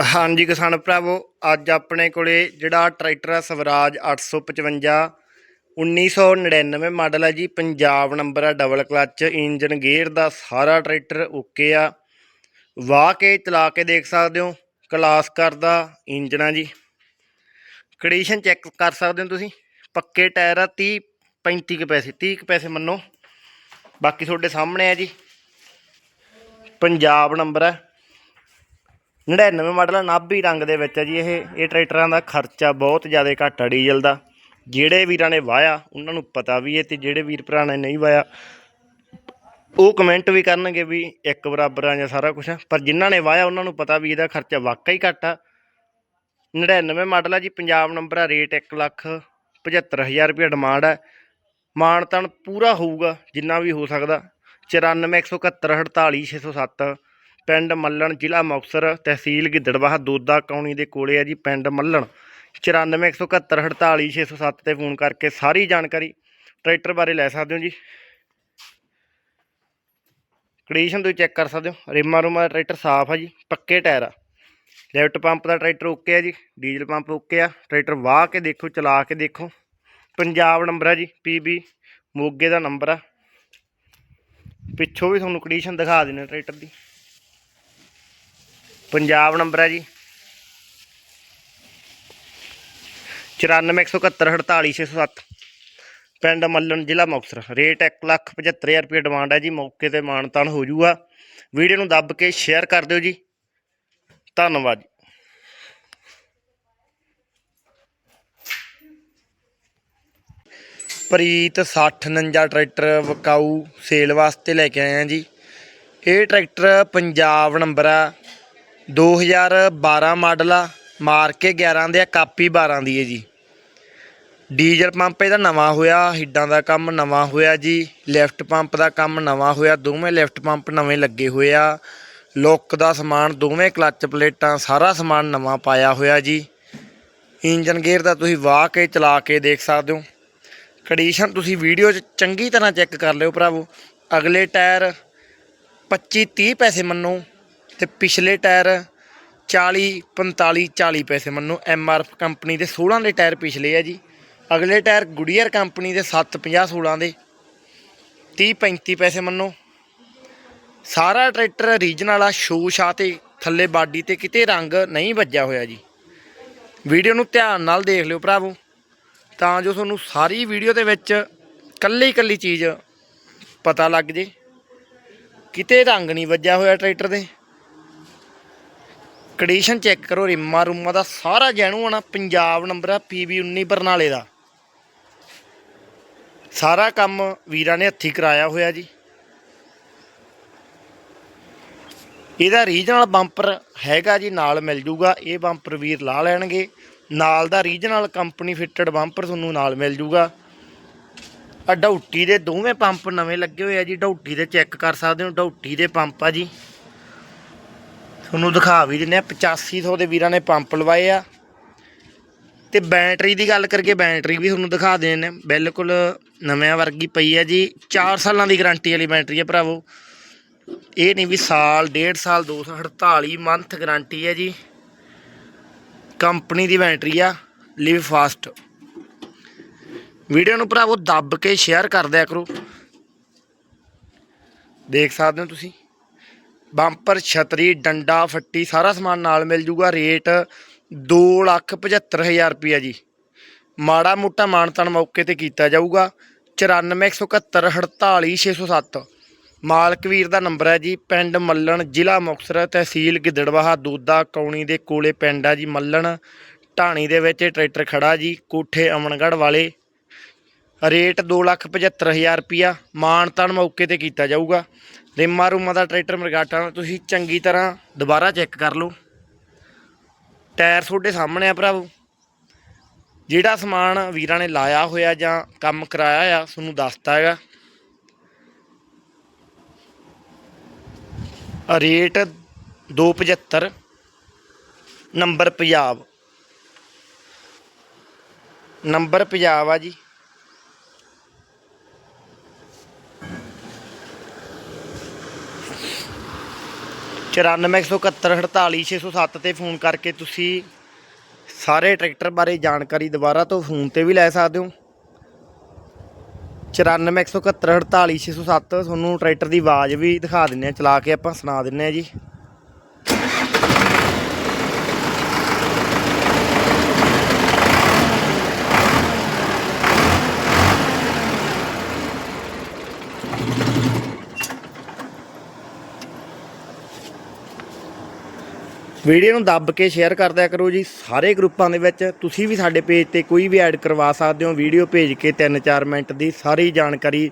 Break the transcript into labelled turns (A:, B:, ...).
A: ਹਾਂਜੀ ਕਿਸਾਨ ਭਰਾਵੋ, ਅੱਜ ਆਪਣੇ ਕੋਲੇ ਜਿਹੜਾ ਟਰੈਕਟਰ ਆ ਸਵਰਾਜ 855 1999 ਮਾਡਲ ਹੈ ਜੀ, ਪੰਜਾਬ ਨੰਬਰ ਆ ਡਬਲ ਕਲੱਚ ਇੰਜਨ ਗੇਅਰ ਦਾ ਸਾਰਾ ਟਰੈਕਟਰ ਓਕੇ ਆ। ਵਾਹ ਕੇ ਚਲਾ ਕੇ ਦੇਖ ਸਕਦੇ ਹੋ ਕਲਾਸ ਕਰਦਾ ਇੰਜਨ ਆ ਜੀ। ਕੰਡੀਸ਼ਨ ਚੈੱਕ ਕਰ ਸਕਦੇ ਹੋ ਤੁਸੀਂ, ਪੱਕੇ ਟਾਇਰ ਆ 30 35 ਕੁ ਪੈਸੇ 30 ਕੁ ਪੈਸੇ ਮੰਨੋ। ਬਾਕੀ ਤੁਹਾਡੇ ਸਾਹਮਣੇ ਆ ਜੀ, ਪੰਜਾਬ ਨੰਬਰ ਹੈ 99 ਮਾਡਲ ਆ, ਨਾਭੀ ਰੰਗ ਦੇ ਵਿੱਚ ਹੈ ਜੀ ਇਹ। ਇਹ ਟਰੈਕਟਰਾਂ ਦਾ ਖਰਚਾ ਬਹੁਤ ਜ਼ਿਆਦਾ ਘੱਟ ਆ ਡੀਜ਼ਲ ਦਾ। ਜਿਹੜੇ ਵੀਰਾਂ ਨੇ ਵਾਇਆ ਉਹਨਾਂ ਨੂੰ ਪਤਾ ਵੀ ਹੈ ਤੇ ਜਿਹੜੇ ਵੀਰ ਭਰਾ ਨੇ ਨਹੀਂ ਵਾਇਆ ਉਹ ਕਮੈਂਟ ਵੀ ਕਰਨਗੇ ਵੀ ਇੱਕ ਬਰਾਬਰ ਆ ਜਾਂ ਸਾਰਾ ਕੁਝ ਪਰ ਜਿਨ੍ਹਾਂ ਨੇ ਵਾਇਆ ਉਹਨਾਂ ਨੂੰ ਪਤਾ ਵੀ ਇਹਦਾ ਖਰਚਾ ਵਾਕਈ ਘੱਟ ਆ। 99 ਮਾਡਲ ਆ ਜੀ ਪੰਜਾਬ ਨੰਬਰ ਆ ਰੇਟ 1 ਲੱਖ 75000 ਰੁਪਏ ਡਿਮਾਂਡ ਹੈ ਮਾਨਤਨ ਪੂਰਾ ਹੋਊਗਾ ਜਿੰਨਾ ਵੀ ਹੋ ਸਕਦਾ। 9417148607 ਪਿੰਡ ਮੱਲਣ ਜ਼ਿਲ੍ਹਾ ਮੁਕਤਸਰ ਤਹਿਸੀਲ ਗਿੱਦੜਬਾਹਾ ਦੋਦਾ ਕੌਣੀ ਦੇ ਕੋਲੇ ਆ ਜੀ ਪਿੰਡ ਮੱਲਣ। 9417148607 ਤੇ ਫੋਨ ਕਰਕੇ ਸਾਰੀ ਜਾਣਕਾਰੀ ਟਰੈਕਟਰ ਬਾਰੇ ਲੈ ਸਕਦੇ ਹੋ ਜੀ। ਕੰਡੀਸ਼ਨ ਤੁਸੀਂ ਚੈੱਕ ਕਰ ਸਕਦੇ ਹੋ। ਰਿਮਾ ਰੂਮਾ ਦਾ ਟਰੈਕਟਰ ਸਾਫ਼ ਆ ਜੀ, ਪੱਕੇ ਟਾਇਰ ਆ। ਲੈਫਟ ਪੰਪ ਦਾ ਟਰੈਕਟਰ ਓਕੇ ਆ ਜੀ, ਡੀਜ਼ਲ ਪੰਪ ਓਕੇ ਆ। ਟਰੈਕਟਰ ਵਾਹ ਕੇ ਦੇਖੋ, ਚਲਾ ਕੇ ਦੇਖੋ। ਪੰਜਾਬ ਨੰਬਰ ਆ ਜੀ ਪੀਬੀ ਮੋਗੇ ਦਾ ਨੰਬਰ ਆ। ਪਿੱਛੋਂ ਵੀ ਤੁਹਾਨੂੰ ਕੰਡੀਸ਼ਨ ਦਿਖਾ ਦਿੰਦੇ ਟਰੈਕਟਰ ਦੀ। ਪੰਜਾਬ ਨੰਬਰ ਹੈ ਜੀ। 9417148607 ਪਿੰਡ ਮੱਲਣ, ਜ਼ਿਲ੍ਹਾ ਮੁਕਤਸਰ। ਰੇਟ 175000 ਰੁਪਏ ਡਿਮਾਂਡ ਹੈ ਜੀ। ਮੌਕੇ ਤੇ ਮਾਨਤਾਨ ਹੋ ਜਾਊਗਾ ਵੀਡੀਓ ਨੂੰ ਦੱਬ ਕੇ ਸ਼ੇਅਰ ਕਰ ਦਿਓ ਜੀ। ਧੰਨਵਾਦ ਜੀ। ਪ੍ਰੀਤ 6049 ਟਰੈਕਟਰ ਵਕਾਊ ਸੇਲ ਵਾਸਤੇ ਲੈ ਕੇ ਆਏ ਆ ਜੀ। ਇਹ ਟਰੈਕਟਰ ਪੰਜਾਬ ਨੰਬਰ ਆ। 2012 ਮਾਡਲ ਆ, ਮਾਰ ਕੇ 11 ਦੇ ਆ, ਕਾਪੀ 12 ਦੀ ਹੈ ਜੀ। ਡੀਜ਼ਲ ਪੰਪ ਇਹਦਾ ਨਵਾਂ ਹੋਇਆ, ਹਿੱਡਾਂ ਦਾ ਕੰਮ ਨਵਾਂ ਹੋਇਆ ਜੀ, ਲੈਫਟ ਪੰਪ ਦਾ ਕੰਮ ਨਵਾਂ ਹੋਇਆ, ਦੋਵੇਂ ਲੈਫਟ ਪੰਪ ਨਵੇਂ ਲੱਗੇ ਹੋਏ ਆ। ਲੁੱਕ ਦਾ ਸਮਾਨ, ਦੋਵੇਂ ਕਲੱਚ ਪਲੇਟਾਂ, ਸਾਰਾ ਸਮਾਨ ਨਵਾਂ ਪਾਇਆ ਹੋਇਆ ਜੀ। ਇੰਜਨ ਗੇਅਰ ਦਾ ਤੁਸੀਂ ਵਾਹ ਕੇ, ਚਲਾ ਕੇ ਦੇਖ ਸਕਦੇ ਹੋ। ਕੰਡੀਸ਼ਨ ਤੁਸੀਂ ਵੀਡੀਓ 'ਚ ਚੰਗੀ ਤਰ੍ਹਾਂ ਚੈੱਕ ਕਰ ਲਿਓ ਭਰਾਵੋ। ਅਗਲੇ ਟਾਇਰ 25 30 ਪੈਸੇ ਮੰਨੋ ਤੇ ਪਿਛਲੇ ਟਾਇਰ 40 45 40 ਪੈਸੇ ਮੰਨੋ ਐਮ ਆਰ ਐਫ ਕੰਪਨੀ ਦੇ 16 ਦੇ ਟਾਇਰ ਪਿਛਲੇ ਆ ਜੀ। ਅਗਲੇ ਟਾਇਰ ਗੁਡੀਅਰ ਕੰਪਨੀ ਦੇ 7 50 16 ਦੇ। 30 35 ਪੈਸੇ ਮੰਨੋ। ਸਾਰਾ ਟਰੈਕਟਰ ਰੀਜਨਲ ਆ ਸ਼ੋ ਸ਼ਾ ਤੇ ਥੱਲੇ ਬਾਡੀ ਤੇ ਕਿਤੇ ਰੰਗ ਨਹੀਂ ਵੱਜਿਆ ਹੋਇਆ ਜੀ। ਵੀਡੀਓ ਨੂੰ ਧਿਆਨ ਨਾਲ ਦੇਖ ਲਿਓ ਭਰਾਵੋ। ਤਾਂ ਜੋ ਤੁਹਾਨੂੰ ਸਾਰੀ ਵੀਡੀਓ ਦੇ ਵਿੱਚ ਕੱਲੀ ਕੱਲੀ ਚੀਜ਼ ਪਤਾ ਲੱਗ ਜੇ। ਕਿਤੇ ਰੰਗ ਨਹੀਂ ਵੱਜਿਆ ਹੋਇਆ ਟਰੈਕਟਰ ਦੇ। ਕੰਡੀਸ਼ਨ ਚੈੱਕ ਕਰੋ, ਰਿਮਾ ਰੂਮਾ ਦਾ ਸਾਰਾ ਜੈਨੂਅਨ ਆ ਪੰਜਾਬ ਨੰਬਰ ਆ ਪੀਬੀ 19 ਬਰਨਾਲੇ ਦਾ। ਸਾਰਾ ਕੰਮ ਵੀਰਾਂ ਨੇ ਹੱਥੀ ਕਰਾਇਆ ਹੋਇਆ ਜੀ। ਇਹਦਾ ਰੀਜਨਲ ਬੰਪਰ ਹੈਗਾ ਜੀ, ਨਾਲ ਮਿਲ ਜੂਗਾ, ਇਹ ਬੰਪਰ ਵੀਰ ਲਾ ਲੈਣਗੇ। ਨਾਲ ਦਾ ਰੀਜਨਲ ਕੰਪਨੀ ਫਿੱਟਡ ਬੰਪਰ ਤੁਹਾਨੂੰ ਨਾਲ ਮਿਲ ਜੂਗਾ। ਆ ਡੌਟੀ ਦੇ ਦੋਵੇਂ ਪੰਪ ਨਵੇਂ ਲੱਗੇ ਹੋਏ ਆ ਜੀ ਡੌਟੀ ਦੇ ਚੈੱਕ ਕਰ ਸਕਦੇ ਹੋ ਡੌਟੀ ਦੇ ਪੰਪ ਆ ਜੀ। ਤੁਹਾਨੂੰ ਦਿਖਾ ਵੀ ਦਿੰਨੇ ਆ 8500 ਦੇ ਵੀਰਾਂ ਨੇ ਪੰਪ ਲਵਾਏ ਆ। ਤੇ ਬੈਟਰੀ ਦੀ ਗੱਲ ਕਰਕੇ ਬੈਟਰੀ ਵੀ ਤੁਹਾਨੂੰ ਦਿਖਾ ਦੇਣੇ ਆ। ਬਿਲਕੁਲ ਨਵਿਆਂ ਵਰਗੀ ਪਈ ਹੈ ਜੀ। 4 ਸਾਲਾਂ ਦੀ ਗਾਰੰਟੀ ਵਾਲੀ ਬੈਟਰੀ ਆ ਭਰਾਵੋ। ਇਹ ਨਹੀਂ ਵੀ ਸਾਲ, ਡੇਢ ਸਾਲ 248 ਮੰਥ ਗਾਰੰਟੀ ਹੈ ਜੀ। ਕੰਪਨੀ ਦੀ ਬੈਟਰੀ ਆ, ਲਿਵ ਫਾਸਟ। ਵੀਡੀਓ ਨੂੰ ਭਰਾਵੋ ਦੱਬ ਕੇ ਸ਼ੇਅਰ ਕਰ ਦਿਆ ਕਰੋ। ਦੇਖ ਸਕਦੇ ਹੋ ਤੁਸੀਂ। ਬੰਪਰ, ਛਤਰੀ, ਡੰਡਾ, ਫੱਟੀ, ਸਾਰਾ ਸਮਾਨ ਨਾਲ ਮਿਲ ਜੂਗਾ। ਰੇਟ 275000 ਰੁਪਿਆ ਜੀ। ਮਾੜਾ ਮੋਟਾ ਮਾਨਤਨ ਮੌਕੇ ਤੇ ਕੀਤਾ ਜਾਊਗਾ। 9417148607 ਮਾਲਕ ਵੀਰ ਦਾ ਨੰਬਰ ਹੈ ਜੀ, ਪਿੰਡ ਮੱਲਣ, ਜ਼ਿਲ੍ਹਾ ਮੁਕਤਸਰ ਤਹਿਸੀਲ ਗਿੱਦੜਵਾਹਾ, ਦੋਦਾ ਕੌਣੀ ਦੇ ਕੋਲੇ ਪਿੰਡ ਆ ਜੀ, ਮੱਲਣ। ਢਾਣੀ ਦੇ ਵਿੱਚ ਟਰੈਕਟਰ ਖੜਾ ਜੀ, ਕੋਠੇ ਅਮਨਗੜ੍ਹ ਵਾਲੇ। ਰੇਟ 275000 ਰੁਪਿਆ ਮਾਨਤਨ ਮੌਕੇ ਤੇ ਕੀਤਾ ਜਾਊਗਾ। ਰਿਮਾ ਰੂਮਾ ਦਾ ਟਰੈਕਟਰ ਮਰਗਾਟਾ ਤੁਸੀਂ ਚੰਗੀ ਤਰ੍ਹਾਂ ਦੁਬਾਰਾ ਚੈੱਕ ਕਰ ਲਓ। ਟਾਇਰ ਤੁਹਾਡੇ ਸਾਹਮਣੇ ਆ ਭਰਾਵੋ। ਜਿਹੜਾ ਸਮਾਨ ਵੀਰਾਂ ਨੇ ਲਾਇਆ ਹੋਇਆ ਜਾਂ ਕੰਮ ਕਰਾਇਆ ਆ, ਤੁਹਾਨੂੰ ਦੱਸਤਾ ਹੈਗਾ। Rate 275 number Punjab number Punjab ਆ ਜੀ। 9417148607 ਤੇ ਫੋਨ ਕਰਕੇ ਤੁਸੀਂ ਸਾਰੇ ਟਰੈਕਟਰ ਬਾਰੇ ਜਾਣਕਾਰੀ ਦੁਬਾਰਾ ਤੋਂ ਫੋਨ ਤੇ ਵੀ ਲੈ ਸਕਦੇ ਹੋ। 9417148607 ਤੁਹਾਨੂੰ ਟਰੈਕਟਰ ਦੀ ਆਵਾਜ਼ ਵੀ ਦਿਖਾ ਦਿੰਨੇ ਆ ਚਲਾ ਕੇ ਆਪਾਂ ਸੁਣਾ ਦਿੰਨੇ ਆ ਜੀ। ਵੀਡੀਓ ਨੂੰ ਦੱਬ ਕੇ ਸ਼ੇਅਰ ਕਰ ਦਿਆ ਕਰੋ ਜੀ। ਸਾਰੇ ਗਰੁੱਪਾਂ ਦੇ ਵਿੱਚ ਤੁਸੀਂ ਵੀ ਸਾਡੇ ਪੇਜ ਤੇ ਕੋਈ ਵੀ ਐਡ ਕਰਵਾ ਸਕਦੇ ਹੋ। ਵੀਡੀਓ ਭੇਜ ਕੇ 3-4 ਮਿੰਟ ਦੀ ਸਾਰੀ ਜਾਣਕਾਰੀ